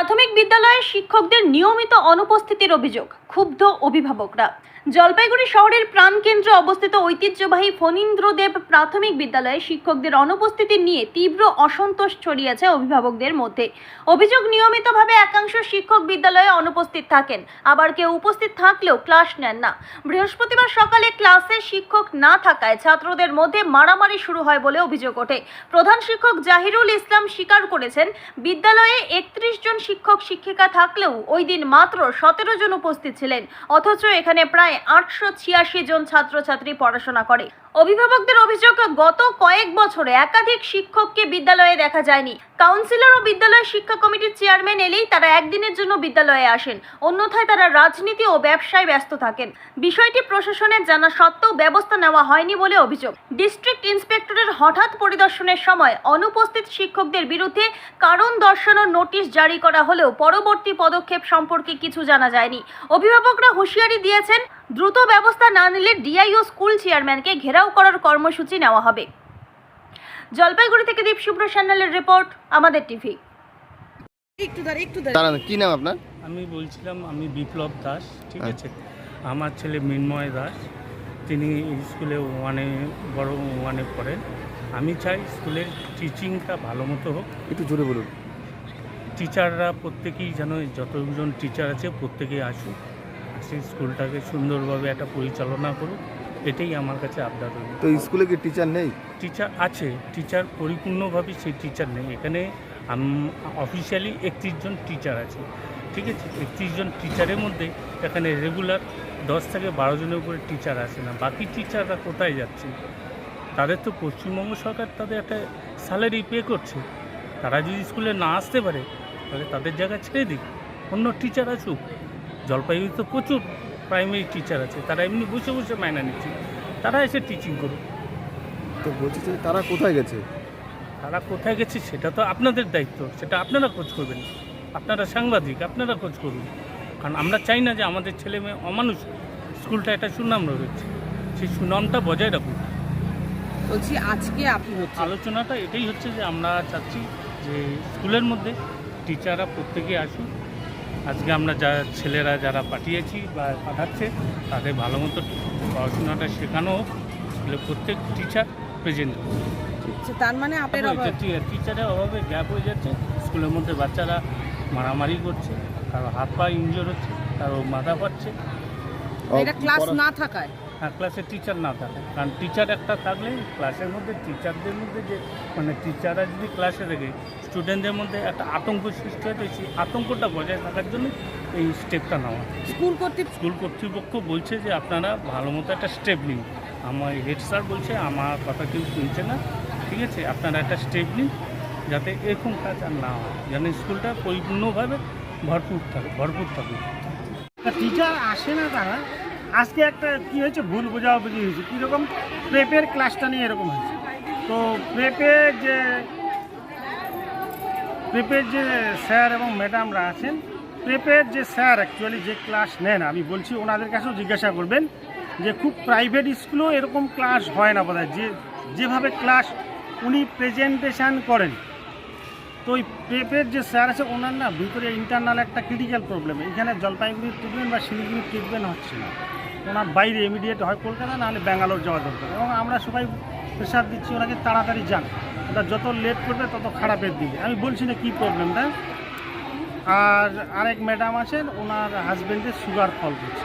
প্রাথমিক বিদ্যালয়ের শিক্ষকদের নিয়মিত অনুপস্থিতির অভিযোগ ক্ষুব্ধ অভিভাবকরা। জলপাইগুড়ি শহরের প্রাণকেন্দ্রে অবস্থিত ঐতিহ্যবাহী ফণীন্দ্রদেব প্রাথমিক বিদ্যালয়ে শিক্ষকদের অনুপস্থিতি নিয়ে তীব্র অসন্তোষ ছড়িয়েছে অভিভাবকদের মধ্যে। অভিযোগ নিয়মিতভাবে একাংশ শিক্ষক বিদ্যালয়ে অনুপস্থিত থাকেন। আবার কেউ উপস্থিত থাকলেও ক্লাস নেন না। বৃহস্পতিবার সকালে ক্লাসে শিক্ষক না থাকায় ছাত্রদের মধ্যে মারামারি শুরু হয় বলে অভিযোগ ওঠে। প্রধান শিক্ষক জাহিরুল ইসলাম স্বীকার করেছেন, বিদ্যালয়ে একত্রিশ জন শিক্ষক শিক্ষিকা থাকলেও ওই দিন মাত্র সতেরো জন উপস্থিত ছিলেন। অথচ এখানে প্রায় আটশো ছিয়াশি জন ছাত্রছাত্রী পড়াশোনা করে। অভিভাবকদের অভিযোগ, গত কয়েক বছরে একাধিক শিক্ষককে বিদ্যালয়ে দেখা যায়নি। কাউন্সিলর ও বিদ্যালয় শিক্ষা কমিটির চেয়ারম্যান এলেই তারা একদিনের জন্য বিদ্যালয়ে আসেন। অন্যথায় তারা রাজনীতি ও ব্যবসায় ব্যস্ত থাকেন। বিষয়টি প্রশাসনের জানা সত্ত্বেও ব্যবস্থা নেওয়া হয়নি বলে অভিযোগ। ডিস্ট্রিক্ট ইন্সপেক্টরের হঠাৎ পরিদর্শনের সময় অনুপস্থিত শিক্ষকদের বিরুদ্ধে কারণ দর্শানোর নোটিশ জারি করা হলেও পরবর্তী পদক্ষেপ সম্পর্কে কিছু জানা যায়নি। অভিভাবকরা হুঁশিয়ারি দিয়েছেন, দ্রুত ব্যবস্থা না নিলে ডিআইও স্কুল চেয়ারম্যানকে ঘেরাও করার কর্মসূচি নেওয়া হবে। জলপাইগুড়ি থেকে দীপ শুভ্র সান্যালের রিপোর্ট আমাদের টিভি। একটু দাঁড়া একটু দাঁড়ান। কি নাম আপনার? আমি বলছিলাম আমি বিপ্লব দাস ঠিক হ্যাঁ। আছে? আমার ছেলে মৃন্ময় দাস তিনি স্কুলে ওয়ানে বড় ওয়ানে পড়েন। আমি চাই স্কুলের টিচিংটা ভালো মতো হোক। একটু জোরে বলুন। টিচাররা প্রত্যেকেই যেন যতজন টিচার আছে প্রত্যেকেই আসুক। আসে স্কুলটাকে সুন্দরভাবে একটা পরিচালনা করুক। এটাই আমার কাছে আবদার রইল। তো স্কুলে কি টিচার নেই? টিচার আছে টিচার পরিপূর্ণভাবে সেই টিচার নেই। এখানে অফিসিয়ালি একত্রিশ জন টিচার আছে। ঠিক আছে? একত্রিশ জন টিচারের মধ্যে এখানে রেগুলার দশ থেকে বারো জনের উপরে টিচার আসে না। বাকি টিচাররা কোথায় যাচ্ছে? তাদের তো পশ্চিমবঙ্গ সরকার তাদের একটা স্যালারি পে করছে। তারা যদি স্কুলে না আসতে পারে তাহলে তাদের জায়গা ছেড়ে দিক। অন্য টিচার আসুক। জলপাইগুড়ি তো প্রচুর প্রাইমারি টিচার আছে তারা এমনি বসে বসে মায়না নিচ্ছে তারা এসে টিচিং করুক। তো বলছি যে তারা কোথায় গেছে? তারা কোথায় গেছে সেটা তো আপনাদের দায়িত্ব সেটা আপনারা খোঁজ করবেন। আপনারা সাংবাদিক আপনারা খোঁজ করুন। কারণ আমরা চাই না যে আমাদের ছেলে মেয়ে অমানুষ স্কুলটা একটা সুনাম রয়েছে সেই সুনামটা বজায় রাখুন বলছি আজকে আপনি হচ্ছে আলোচনাটা এটাই হচ্ছে যে আমরা চাচ্ছি যে স্কুলের মধ্যে টিচাররা প্রত্যেকে আসুন আজকে আমরা যা ছেলেরা যারা পাঠিয়েছি বা পাঠাচ্ছে তাদের ভালো মতো পড়াশোনাটা শেখানো হোক। স্কুলে প্রত্যেক টিচার প্রেজেন্ট আচ্ছা, তার মানে আপনার টিচারের অভাবে। গ্যাপ হয়ে যাচ্ছে স্কুলের মধ্যে বাচ্চারা মারামারি করছে কারও হাত পা ইঞ্জোর হচ্ছে কারও মাথা পাচ্ছে এটা ক্লাস না থাকায়। হ্যাঁ ক্লাসে টিচার না থাকে কারণ টিচার একটা থাকলে ক্লাসের মধ্যে টিচারদের মধ্যে যে মানে টিচাররা যদি ক্লাসে থাকে স্টুডেন্টদের মধ্যে একটা আতঙ্ক সৃষ্টি হয় তো সেই আতঙ্কটা বজায় থাকার জন্য এই স্টেপটা নেওয়া। স্কুল কর্তৃপক্ষ স্কুল কর্তৃপক্ষ বলছে যে আপনারা ভালো মতো একটা স্টেপ নিন। আমার হেড স্যার বলছে আমার কথা কেউ শুনছে না। ঠিক আছে আপনারা একটা স্টেপ নিন যাতে এরকম কাজ আর না হয়। যেন স্কুলটা পরিপূর্ণভাবে ভরপুর থাকে ভরপুর থাকে। টিচার আসে না তারা? আজকে একটা কি হয়েছে? ভুল বোঝাবুঝি হয়েছে। কীরকম? প্রেপের ক্লাসটা নিয়ে এরকম হয়েছে। তো প্রেপের যে প্রেপের যে স্যার এবং ম্যাডামরা আছেন প্রেপের যে স্যার অ্যাকচুয়ালি যে ক্লাস নেন, আমি বলছি ওনাদের কাছেও জিজ্ঞাসা করবেন যে খুব প্রাইভেট স্কুলেও এরকম ক্লাস হয় না বোধহয়। যে, যেভাবে ক্লাস উনি প্রেজেন্টেশান করেন তো ওই প্রেপের যে স্যার আছে, ওনার না ভিতরে ইন্টারনাল একটা ক্রিটিক্যাল প্রবলেম এখানে জলপাইগুড়ির ট্রিটমেন্ট বা শিলিগুড়ির ট্রিটমেন্ট হচ্ছে না। ওনার বাইরে ইমিডিয়েট হয় কলকাতা, নাহলে ব্যাঙ্গালোর যাওয়া দরকার। এবং আমরা সবাই প্রেশার দিচ্ছি ওনাকে তাড়াতাড়ি যান। ওটা যত লেট করবে, তত খারাপের দিকে। আমি বলছি না কী প্রবলেমটা আর আরেক ম্যাডাম আছেন, ওনার হাজব্যান্ডের সুগার ফল করছে?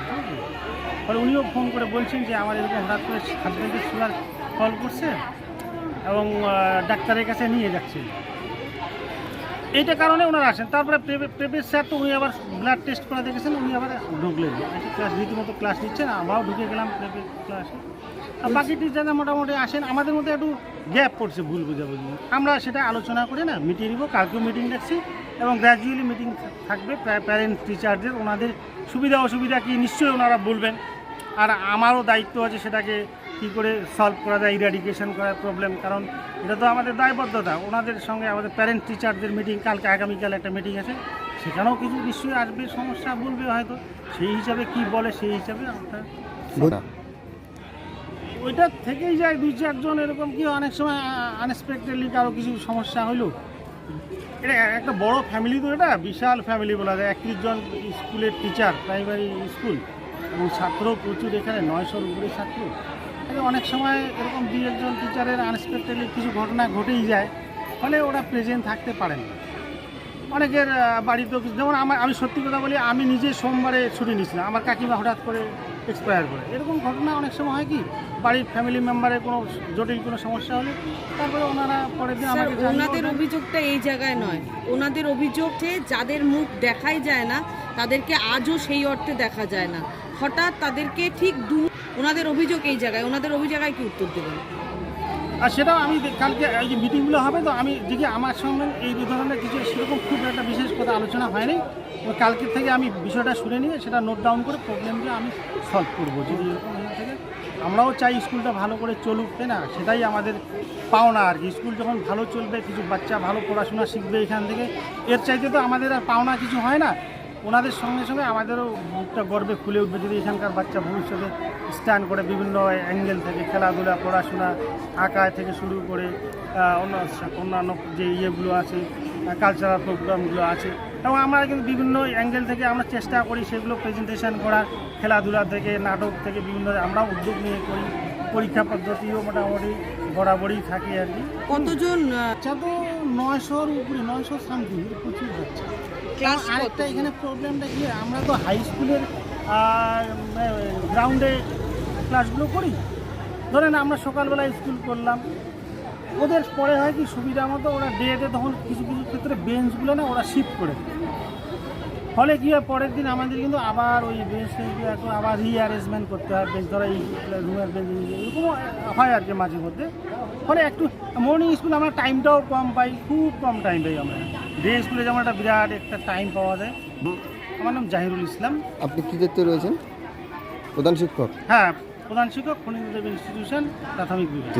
ফলে উনিও ফোন করে বলছেন যে, আমার এরকম হঠাৎ করে হাজব্যান্ডের সুগার ফল করছে এবং ডাক্তারের কাছে নিয়ে যাচ্ছেন এইটা কারণে ওনারা আসেন। তারপরে প্রেপের স্যার তো উনি আবার ব্লাড টেস্ট করে দেখেছেন, উনি আবার ঢুকলেন। ক্লাস রীতিমতো ক্লাস নিচ্ছেন, আমরাও ঢুকে গেলাম প্রেপের ক্লাসে আর বাকি টিচাররা মোটামুটি আসেন, আমাদের মধ্যে একটু গ্যাপ পড়ছে ভুল বুঝাবুঝি। আমরা সেটা আলোচনা করে না, মিটিয়ে নিব, কালকেও মিটিং ডাকছি এবং গ্র্যাজুয়ালি মিটিং থাকবে প্যারেন্টস টিচারদের ওনাদের সুবিধা অসুবিধা কি, নিশ্চয়ই ওনারা বলবেন। আর আমারও দায়িত্ব আছে সেটাকে কী করে সলভ করা যায় ইরাডিকেশন করার প্রবলেম কারণ এটা তো আমাদের দায়বদ্ধতা। ওনাদের সঙ্গে আমাদের প্যারেন্ট টিচারদের মিটিং কালকে আগামীকাল একটা মিটিং আছে। সেখানেও কিছু নিশ্চয়ই আসবে সমস্যা বলবে হয়তো। সেই হিসাবে কি বলে সেই হিসাবে আমরা ওইটা থেকেই যায় দুই চারজন এরকম কি অনেক সময় আনএক্সপেক্টেডলি কারও কিছু সমস্যা হইল? এটা একটা বড় ফ্যামিলি তো এটা বিশাল ফ্যামিলি বলা যায়। একত্রিশ জন স্কুলের টিচার প্রাইমারি স্কুল এবং ছাত্র প্রচুর এখানে নয়শোর উপরে ছাত্র। অনেক সময় এরকম দু একজন টিচারের আনএক্সপেক্টেডলি কিছু ঘটনা ঘটেই যায় ফলে ওরা প্রেজেন্ট থাকতে পারেন না। অনেকের বাড়িতেও কিছু যেমন আমার আমি সত্যি কথা বলি আমি নিজে সোমবারে ছুটি নিয়েছিলাম আমার কাকিমা হঠাৎ করে এক্সপায়ার করে। এরকম ঘটনা অনেক সময় হয় কি বাড়ির ফ্যামিলি মেম্বারের কোনো জটিল কোনো সমস্যা হলে তারপরে ওনারা পরের দিন আমাকে ওনাদের অভিযোগটা এই জায়গায় নয়। ওনাদের অভিযোগ যে যাদের মুখ দেখাই যায় না তাদেরকে আজও সেই অর্থে দেখা যায় না। হঠাৎ তাদেরকে ঠিক দু ওনাদের অভিযোগ এই জায়গায়, ওনাদের অভিযোগায় কি উত্তর দেবেন? আর সেটাও আমি কালকে এই যে মিটিংগুলো হবে, তো আমি দেখি আমার সঙ্গে এই দু ধরনের কিছু সেরকম খুব একটা বিশেষ কথা আলোচনা হয়নি। কালকের থেকে আমি বিষয়টা শুনে নিয়ে সেটা নোট ডাউন করে প্রবলেমটা আমি সলভ করব। যদি এরকম থাকে আমরাও চাই স্কুলটা ভালো করে চলুক, তাই না? সেটাই আমাদের পাওনা আর কি। স্কুল যখন ভালো চলবে, কিছু বাচ্চা ভালো পড়াশোনা শিখবে এখান থেকে, এর চাইতে তো আমাদের আর পাওনা কিছু হয় না। ওনাদের সঙ্গে সঙ্গে আমাদেরও বুকটা গর্বে খুলে উঠবে যদি এখানকার বাচ্চা ভবিষ্যতে স্ট্যান্ড করে বিভিন্ন অ্যাঙ্গেল থেকে খেলাধুলা পড়াশোনা আঁকা থেকে শুরু করে অন্য অন্যান্য যে ইয়েগুলো আছে কালচারাল প্রোগ্রামগুলো আছে। এবং আমরা কিন্তু বিভিন্ন অ্যাঙ্গেল থেকে আমরা চেষ্টা করি সেগুলো প্রেজেন্টেশন করার খেলাধুলা থেকে নাটক থেকে বিভিন্ন আমরা উদ্যোগ নিয়ে করি। পরীক্ষা পদ্ধতিও মোটামুটি বরাবরই থাকে আর কি। কতজন নয়শোর উপরে নয়শো সামথিং প্রচুর বাচ্চা। আরেকটা এখানে প্রবলেমটা কি আমরা তো হাই স্কুলের গ্রাউন্ডে ক্লাসগুলো করি। ধরেন আমরা সকালবেলা স্কুল করলাম। ওদের পরে হয় কি সুবিধা মতো ওরা ডেতে তখন কিছু কিছু ক্ষেত্রে বেঞ্চগুলো না ওরা শিফট করে। ফলে কী হয় পরের দিন আমাদের কিন্তু আবার ওই বেঞ্চ একটু আবার রিঅ্যারেঞ্জমেন্ট করতে হয় বেঞ্চ ধরো এই রুমের বেঞ্চ এরকম হয় আর কি মাঝে মধ্যে। ফলে একটু মর্নিং স্কুল আমরা টাইমটাও কম পাই খুব কম টাইম পাই আমরা। ডে স্কুলে যেমন একটা বিরাট একটা টাইম পাওয়া যায়। আমার নাম জাহিরুল ইসলাম। আপনি কী দায়িত্বে রয়েছেন? প্রধান শিক্ষক? হ্যাঁ প্রধান শিক্ষক ফণীন্দ্রদেব ইনস্টিটিউশন প্রাথমিক বিভাগ।